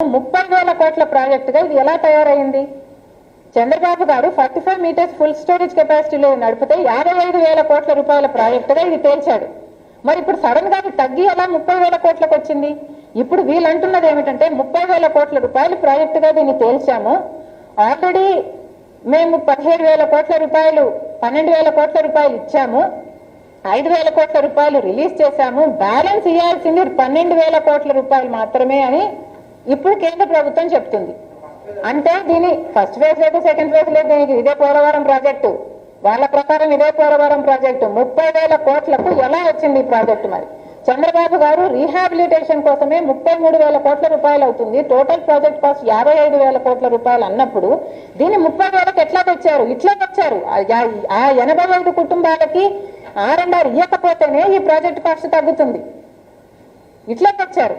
ముప్పై వేల కోట్ల ప్రాజెక్టుగా ఇది ఎలా తయారైంది? చంద్రబాబు గారు forty five metres full storage కెపాసిటీలో నడిపితే యాభై ఐదు వేల కోట్ల రూపాయల ప్రాజెక్టుగా ఇది తేల్చాడు. మరి ఇప్పుడు సడన్గా తగ్గి ఎలా ముప్పై వేల కోట్లకు వచ్చింది? ఇప్పుడు వీళ్ళంటున్నది ఏమిటంటే ముప్పై వేల కోట్ల రూపాయలు ప్రాజెక్టుగా దీన్ని తేల్చాము. ఆల్రెడీ మేము పదిహేడు వేల కోట్ల రూపాయలు పన్నెండు వేల కోట్ల రూపాయలు ఇచ్చాము. ఐదు వేల కోట్ల రూపాయలు రిలీజ్ చేశాము. బ్యాలెన్స్ ఇవ్వాల్సింది పన్నెండు వేల కోట్ల రూపాయలు మాత్రమే అని ఇప్పుడు కేంద్ర ప్రభుత్వం చెప్తుంది. అంటే దీని ఫస్ట్ ఫేజ్ లేదు సెకండ్ ఫేజ్ లేదు దీనికి ఇదే పోలవరం ప్రాజెక్టు వాళ్ళ ప్రకారం ఇదే పోలవరం ప్రాజెక్టు ముప్పై వేల కోట్లకు ఎలా వచ్చింది ఈ ప్రాజెక్టు మరి? చంద్రబాబు గారు రీహాబిలిటేషన్ కోసమే ముప్పై మూడు వేల కోట్ల రూపాయలు అవుతుంది. టోటల్ ప్రాజెక్ట్ కాస్ట్ యాభై ఐదు వేల కోట్ల రూపాయలు అన్నప్పుడు దీన్ని ముప్పై వేలకు ఎట్లా తెచ్చారు? ఇట్లా తెచ్చారు. ఆ ఎనభై ఐదు కుటుంబాలకి ఆర్ ఇవ్వకపోతేనే ఈ ప్రాజెక్ట్ కాస్ట్ తగ్గుతుంది. ఇట్లా తెచ్చారు.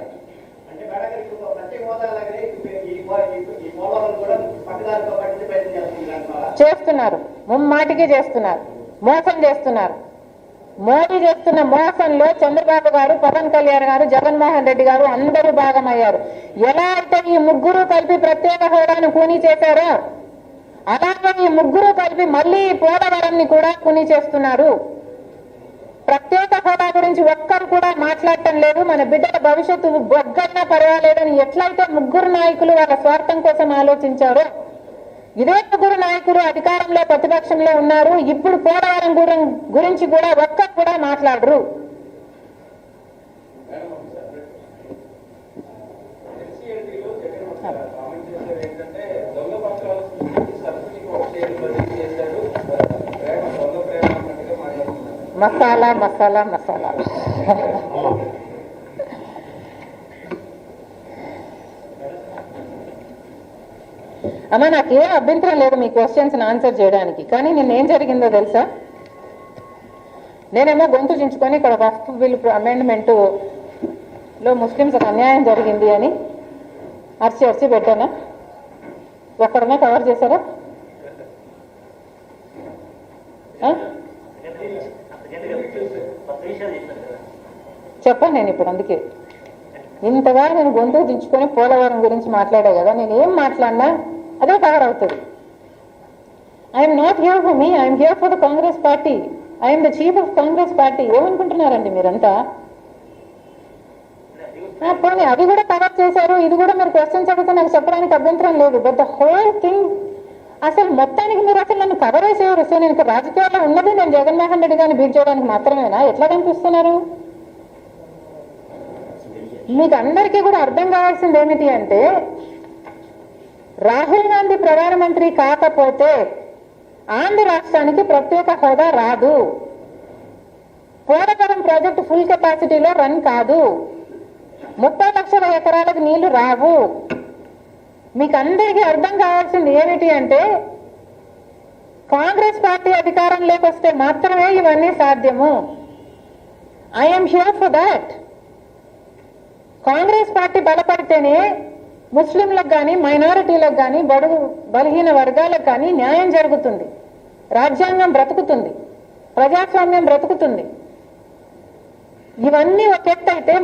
ఈ కూడా పక్కదారితో ప్రయత్నం చేస్తున్నారు ముమ్మాటికి చేస్తున్నారు. మోసం చేస్తున్నారు. మోడీ చేస్తున్న మోసంలో చంద్రబాబు గారు పవన్ కళ్యాణ్ గారు జగన్మోహన్ రెడ్డి గారు అందరూ భాగమయ్యారు. ఎలా అయితే ఈ ముగ్గురు కలిపి ప్రత్యేక హోదాను కూనీ చేశారో? అలాగే ఈ ముగ్గురు కలిపి మళ్ళీ పోలవరంని కూడా కూనీ చేస్తున్నారు. ప్రత్యేక హోదా గురించి ఒక్కరు కూడా మాట్లాడటం లేదు. మన బిడ్డల భవిష్యత్తు బొగ్గన్నా పర్వాలేదని ఎట్లయితే ముగ్గురు నాయకులు వాళ్ళ స్వార్థం కోసం ఆలోచించారో ఇదే ముగ్గురు నాయకులు అధికారంలో ప్రతిపక్షంలో ఉన్నారు. ఇప్పుడు పోలవరం గురించి కూడా ఒక్కరు కూడా మాట్లాడరు. మసాలా మసాలా మసాలా. అమ్మ నాకు ఏ అభ్యంతరం లేదు మీ క్వశ్చన్స్ ఆన్సర్ చేయడానికి. కానీ నిన్న ఏం జరిగిందో తెలుసా? నేనేమో గొంతు చించుకొని ఇక్కడ వక్ఫ్ బిల్ అమెండ్మెంట్లో ముస్లింస్ అన్యాయం జరిగింది అని అరిచి అరిచి పెట్టానా? ఒక్కరినే కవర్ చేశారా? చెప్పాను నేను ఇప్పుడు అందుకే. ఇంతగా నేను గొంతు దించుకొని పోలవరం గురించి మాట్లాడా కదా నేను ఏం మాట్లాడినా అదే కవర్ అవుతుంది. I'm not here for me I'm here for the Congress party I'm the chief of Congress party ఏమనుకుంటున్నారండి మీరంతా? పోనీ అది కూడా కవర్ చేశారు ఇది కూడా మీరు క్వశ్చన్స్ అడిగితే నాకు చెప్పడానికి అభ్యంతరం లేదు బట్ ద హోల్ థింగ్ అసలు మొత్తానికి మీరు అసలు నన్ను కవర్ చేసేవారు? సో నేను రాజకీయాల్లో ఉన్నది? నేను జగన్మోహన్ రెడ్డి గారిని బీట్ చేయడానికి మాత్రమేనా? ఎట్లా కనిపిస్తున్నారు? మీకు అందరికీ కూడా అర్థం కావాల్సింది ఏమిటి అంటే రాహుల్ గాంధీ ప్రధానమంత్రి కాకపోతే ఆంధ్ర రాష్ట్రానికి ప్రత్యేక హోదా రాదు. పోలవరం ప్రాజెక్టు ఫుల్ కెపాసిటీలో రన్ కాదు. ముప్పై లక్షల ఎకరాలకు నీళ్ళు రావు. మీకు అందరికీ అర్థం కావాల్సింది ఏమిటి అంటే కాంగ్రెస్ పార్టీ అధికారంలోకి వస్తే మాత్రమే ఇవన్నీ సాధ్యము. I'm here for that Congress party బలపడితేనే ముస్లింలకు కానీ మైనారిటీలకు కానీ బడుగు బలహీన వర్గాలకు కానీ న్యాయం జరుగుతుంది. రాజ్యాంగం బ్రతుకుతుంది. ప్రజాస్వామ్యం బ్రతుకుతుంది. ఇవన్నీ ఒక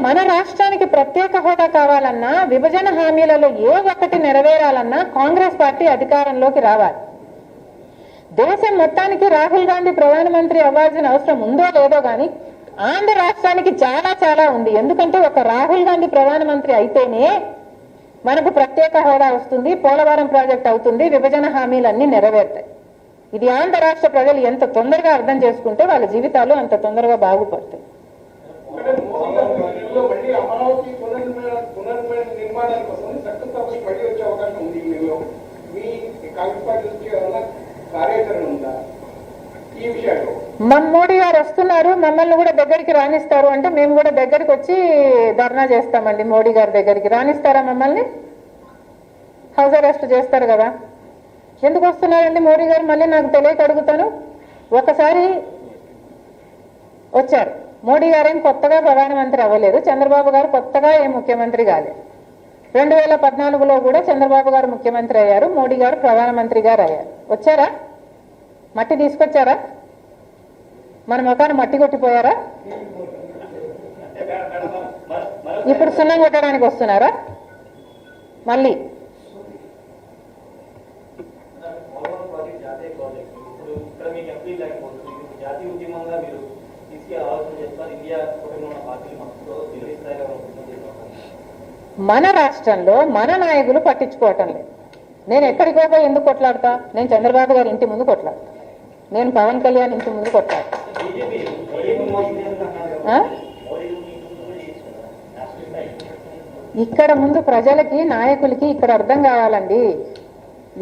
మన రాష్ట్రానికి ప్రత్యేక హోదా కావాలన్నా విభజన హామీలలో ఏ ఒక్కటి నెరవేరాలన్నా కాంగ్రెస్ పార్టీ అధికారంలోకి రావాలి. దేశం మొత్తానికి రాహుల్ గాంధీ ప్రధానమంత్రి అవ్వాల్సిన అవసరం ఉందో లేదో గాని ఆంధ్ర రాష్ట్రానికి చాలా చాలా ఉంది. ఎందుకంటే ఒక రాహుల్ గాంధీ ప్రధానమంత్రి అయితేనే మనకు ప్రత్యేక హోదా వస్తుంది పోలవరం ప్రాజెక్ట్ అవుతుంది విభజన హామీలన్నీ నెరవేరుతాయి. ఇది ఆంధ్ర రాష్ట్ర ప్రజలు ఎంత తొందరగా అర్థం చేసుకుంటే వాళ్ళ జీవితాలు అంత తొందరగా బాగుపడతాయి అంటే మోదీ గారు ఢిల్లీలో మళ్ళీ అమరావతి పునర్నిర్మాణ పునర్నిర్మాణ నిర్మాణాల కోసం శంకుస్థాపన మళ్ళీ వచ్చే అవకాశం ఉంది మీలో మీ కాంగ్రెస్ పార్టీ నుంచి ఏమన్నా కార్యాచరణ ఉందా ఈ విషయాల్లో మన మోడీ గారు వస్తున్నారు మమ్మల్ని కూడా దగ్గరికి రాణిస్తారు అంటే మేము కూడా దగ్గరికి వచ్చి ధర్నా చేస్తామండి మోడీ గారి దగ్గరికి. రాణిస్తారా మమ్మల్ని? హౌస్ అరెస్ట్ చేస్తారు కదా. ఎందుకు వస్తున్నారండి మోడీ గారు? మళ్ళీ నాకు తెలియక అడుగుతాను. ఒకసారి వచ్చారు. మోడీ గారు ఏం కొత్తగా ప్రధానమంత్రి అవ్వలేదు. చంద్రబాబు గారు కొత్తగా ఏం ముఖ్యమంత్రి కాలేదు రెండు వేల పద్నాలుగులో కూడా చంద్రబాబు గారు ముఖ్యమంత్రి అయ్యారు. మోడీ గారు ప్రధానమంత్రి గారు అయ్యారు. వచ్చారా? మట్టి తీసుకొచ్చారా? మన ముఖాన్ని మట్టి కొట్టిపోయారా? ఇప్పుడు సున్నం కొట్టడానికి వస్తున్నారా? మళ్ళీ. మన రాష్ట్రంలో మన నాయకులు పట్టించుకోవటం లేదు. నేను ఎక్కడికో ఎందుకు కొట్లాడతా? నేను చంద్రబాబు గారి ఇంటి ముందు కొట్లాడతా. నేను పవన్ కళ్యాణ్ ఇంటి ముందు కొట్లాడతా. ఆ? ఇక్కడ ముందు ప్రజలకి నాయకులకి ఇక్కడ అర్థం కావాలండి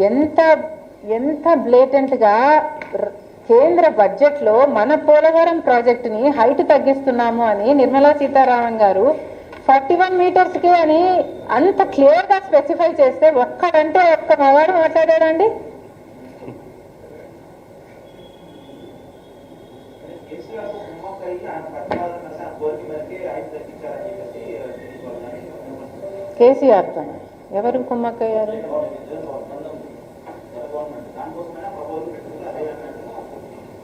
ఎంత ఎంత బ్లేటెంట్గా కేంద్ర బడ్జెట్లో మన పోలవరం ప్రాజెక్టుని హైట్ తగ్గిస్తున్నాము అని నిర్మలా సీతారామన్ గారు ఫార్టీ వన్ మీటర్స్కి అని అంత క్లియర్గా స్పెసిఫై చేస్తే ఒక్కడంటే ఒక్క మగాడు మాట్లాడాడండి కేసీఆర్ అయ్యి ఆయన పట్టణాలను కలిసి ఆ కోరిక మేరకే ఆయన తగ్గించారని చెప్పేసి తెలియజేయాలి కేసీఆర్తో ఎవరు కుమ్మక్కయ్యారు?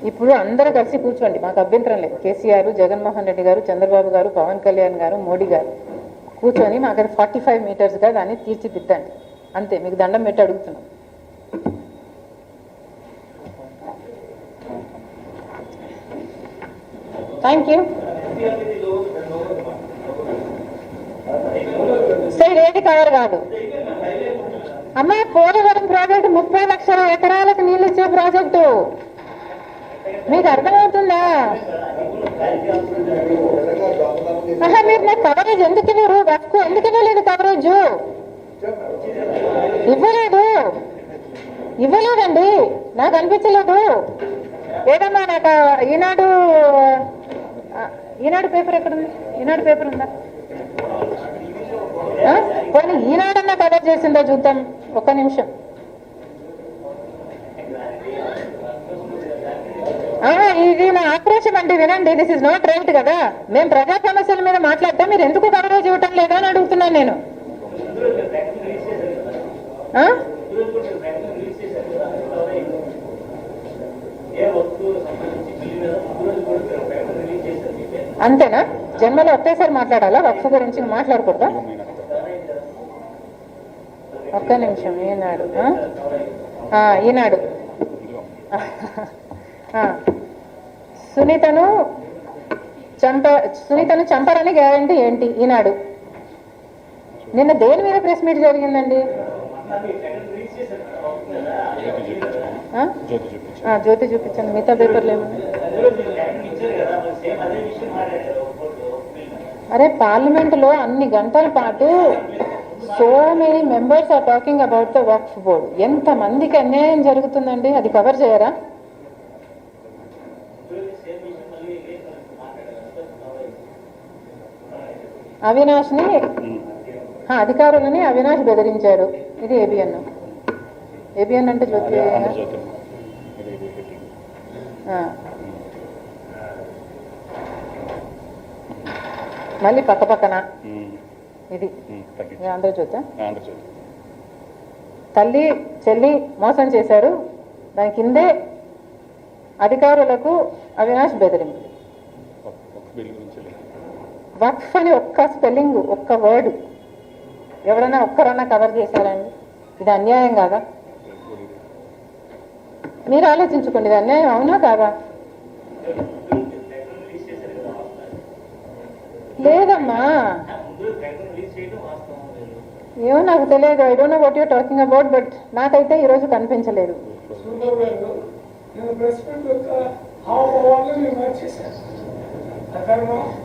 ఇప్పుడు అందరూ కలిసి కూర్చోండి. మాకు అభ్యంతరం లేదు. కేసీఆర్ జగన్మోహన్ రెడ్డి గారు చంద్రబాబు గారు పవన్ కళ్యాణ్ గారు మోడీ గారు. కూర్చొని మాకు అది ఫార్టీ ఫైవ్ మీటర్స్గా దాన్ని తీర్చిదిద్దండి. అంతే మీకు దండం పెట్టి అడుగుతున్నాం. థ్యాంక్ యూ సైడ్ ఏది కవర్ కాదు. అమ్మా పోలవరం ప్రాజెక్టు ముప్పై లక్షల ఎకరాలకు నీళ్ళు ఇచ్చే ప్రాజెక్టు మీకు అర్థమవుతుందా? ఆహా మీరు నాకు కవరేజ్ ఎందుకు ఇవ్వరు? వర్క్ ఎందుకు ఇవ్వలేదు కవరేజ్ ఇవ్వలేదు. ఇవ్వలేదండి. నాకు అనిపించలేదు. ఏదమ్మా నాకు ఈనాడు ఈనాడు పేపర్ ఎక్కడ ఉంది ఈనాడు పేపర్ ఉందా? ఆ? పోనీ ఈనాడన్నా కవర్ చేసిందా చూద్దాం ఒక్క నిమిషం. ఇది నా ఆక్రోషం అంటే వినండి దిస్ ఇస్ నాట్ రైట్ కదా. మేము ప్రజా సమస్యల మీద మాట్లాడతాం మీరు ఎందుకు కవరేజ్ ఇవ్వటం లేదా అని అడుగుతున్నాను నేను. అంతేనా? జన్మలో ఒకేసారి మాట్లాడాలా? వక్ఫ్ గురించి మాట్లాడకూడదా? ఒక్క నిమిషం ఈనాడు ఈనాడు. సునీతను చంప సునీతను చంపరని గ్యారంటీ ఏంటి? ఈనాడు. నిన్న దేని మీద ప్రెస్ మీట్ జరిగిందండి? జ్యోతి చూపించండి. మిగతా పేపర్లు ఏమన్నా అరే పార్లమెంట్లో అన్ని గంటల పాటు so many members are talking about the work board ఎంత మందికి అన్యాయం జరుగుతుందండి? అది కవర్ చేయరా? సేమ్ విషయం మళ్ళీ ఇదే మాట్లాడారు అవినాష్ని అధికారులని అవినాష్ బెదిరించాడు ఇది ఏబిఎన్ ఏబిఎన్ అంటే జ్యోతి. మళ్ళీ పక్క పక్కన. ఇది. ఆంధ్రజ్యోతి ఆంధ్రజ్యోతి. తల్లి చెల్లి మోసం చేశారు. దాని కిందే అధికారులకు అవినాష్ బెదిరింపు. లేదు. వక్ఫ్ అని ఒక్క స్పెల్లింగ్ ఒక్క వర్డ్ ఎవరైనా ఒక్కరన్నా కవర్ చేశారండి. ఇది అన్యాయం కాదా? మీరు ఆలోచించుకోండి ఇది అన్యాయం అవునా కాదా? లేదమ్మా. ఏమో నాకు తెలియదు. I don't know what you're talking about but నాకైతే ఈరోజు కనిపించలేదు.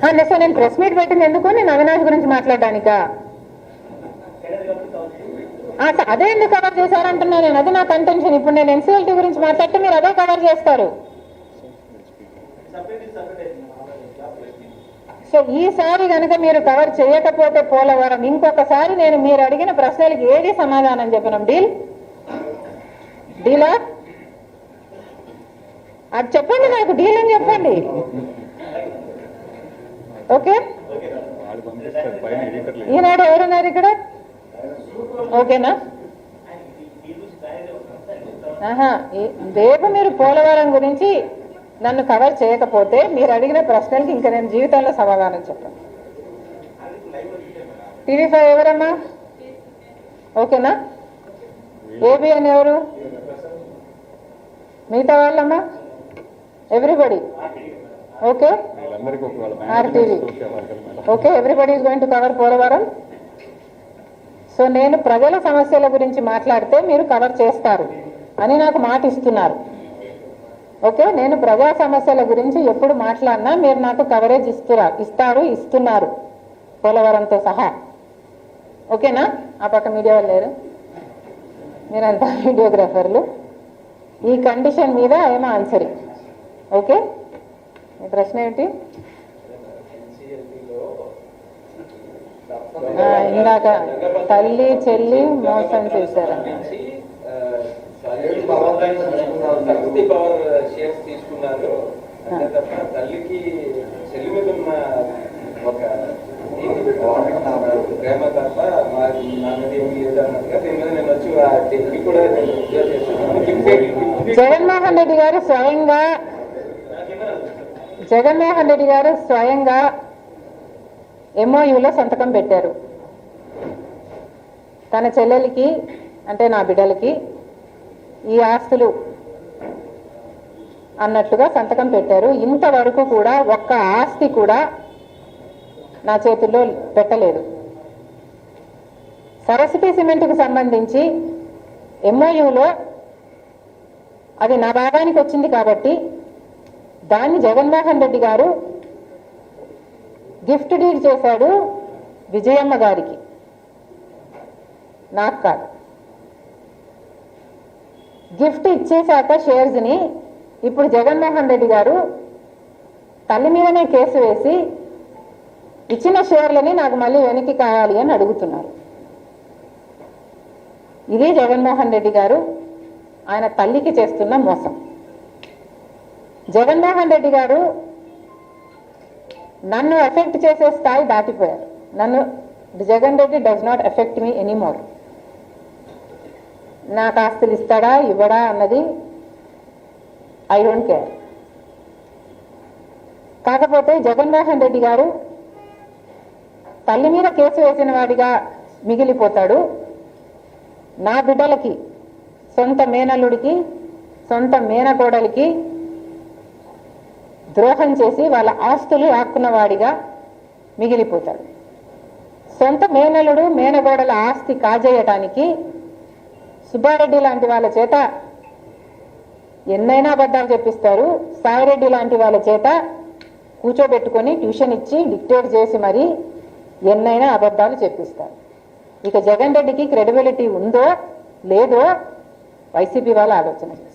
సార్ నేను ప్రెస్ మీట్ పెట్టింది ఎందుకు? నేను అవినాష్ గురించి మాట్లాడడానికా? అదే ఎందుకు కవర్ చేశారంటున్నా నేను? అది నా కంటెన్షన్ ఇప్పుడు నేను ఎన్సీఎల్టీ గురించి మాట్లాడితే మీరు అదే కవర్ చేస్తారు. సో ఈసారి కనుక మీరు కవర్ చేయకపోతే పోలవరం. ఇంకొకసారి నేను మీరు అడిగిన ప్రశ్నలకు ఏది సమాధానం చెప్పినాం? డీల్? డీలా? అది చెప్పండి నాకు డీల్ అని చెప్పండి. ఓకే? ఈనాడు ఎవరున్నారు ఇక్కడ? ఓకేనా? ఆహా రేపు మీరు పోలవరం గురించి నన్ను కవర్ చేయకపోతే మీరు అడిగిన ప్రశ్నలకి ఇంకా నేను జీవితంలో సమాధానం చెప్పాను. టీవీ ఫైవ్ ఎవరమ్మా? ఓకేనా? ఏబి అని ఎవరు? మిగతా వాళ్ళమ్మా? Everybody? Okay? RTV. Okay okay everybody is going to cover Polavaram. So నేను ప్రజల సమస్యల గురించి మాట్లాడితే మీరు కవర్ చేస్తారు అని నాకు మాట ఇస్తున్నారు ఓకే నేను ప్రజా సమస్యల గురించి ఎప్పుడు మాట్లాడినా మీరు నాకు కవరేజ్ ఇస్తురా ఇస్తారు ఇస్తున్నారు పోలవరంతో సహా. ఓకేనా? ఆ పక్క మీడియా వాళ్ళు లేరు. మీరంతా వీడియోగ్రాఫర్లు. ఈ కండిషన్ మీద ఏమో ఆన్సరింగ్ ఓకే? మీ ప్రశ్న ఏమిటి? ఇందాక తల్లి చెల్లి మోసం చేశారు శక్తి పవర్ షేర్స్ తీసుకున్నారు. అంతే తప్ప తల్లికి చెల్లి మీద ఉన్న ఒక ప్రేమ తప్ప మా నా మీద ఏమి లేదు అన్నట్టుగా దీని మీద నేను వచ్చి ఆ కూడా నేను ఉద్యోగం చేస్తున్నాను. గిఫ్ట్ జగన్మోహన్ రెడ్డి గారు స్వయంగా జగన్మోహన్ రెడ్డి గారు స్వయంగా ఎంఓయూలో సంతకం పెట్టారు. తన చెల్లెలికి అంటే నా బిడ్డలకి ఈ ఆస్తులు అన్నట్టుగా సంతకం పెట్టారు. ఇంతవరకు కూడా ఒక్క ఆస్తి కూడా నా చేతుల్లో పెట్టలేదు. సరస్వతి సిమెంట్కి సంబంధించి ఎంఓయూలో అది నా భాగానికి వచ్చింది కాబట్టి దాన్ని జగన్మోహన్ రెడ్డి గారు గిఫ్ట్ డీడ్ చేశాడు విజయమ్మ గారికి. నాకు కాదు. గిఫ్ట్ ఇచ్చేశాక షేర్స్ని ఇప్పుడు జగన్మోహన్ రెడ్డి గారు తల్లి మీదనే కేసు వేసి ఇచ్చిన షేర్లని నాకు మళ్ళీ వెనక్కి కావాలి అని అడుగుతున్నారు. ఇది జగన్మోహన్ రెడ్డి గారు ఆయన తల్లికి చేస్తున్న మోసం. జగన్మోహన్ రెడ్డి గారు నన్ను ఎఫెక్ట్ చేసే స్థాయి దాటిపోయారు. నన్ను Jagan Reddy does not affect me anymore నాకు ఆస్తులు ఇస్తాడా ఇవ్వడా అన్నది ఐ డోంట్ కేర్. కాకపోతే జగన్మోహన్ రెడ్డి గారు తల్లి మీద కేసు వేసిన వాడిగా మిగిలిపోతాడు. నా బిడ్డలకి సొంత మేనల్లుడికి సొంత మేనకోడలికి ద్రోహం చేసి వాళ్ళ ఆస్తులు ఆక్కున్న వాడిగా మిగిలిపోతాడు. సొంత మేనలుడు మేనగోడల ఆస్తి కాజేయటానికి సుబ్బారెడ్డి లాంటి వాళ్ళ చేత ఎన్నైనా అబద్ధాలు చెప్పిస్తారు. సాయిరెడ్డి లాంటి వాళ్ళ చేత కూర్చోబెట్టుకొని ట్యూషన్ ఇచ్చి డిక్టేట్ చేసి మరి ఎన్నైనా అబద్ధాలు చెప్పిస్తారు. ఇక జగన్ రెడ్డికి క్రెడిబిలిటీ ఉందో లేదో వైసీపీ వాళ్ళు ఆలోచన. చేస్తారు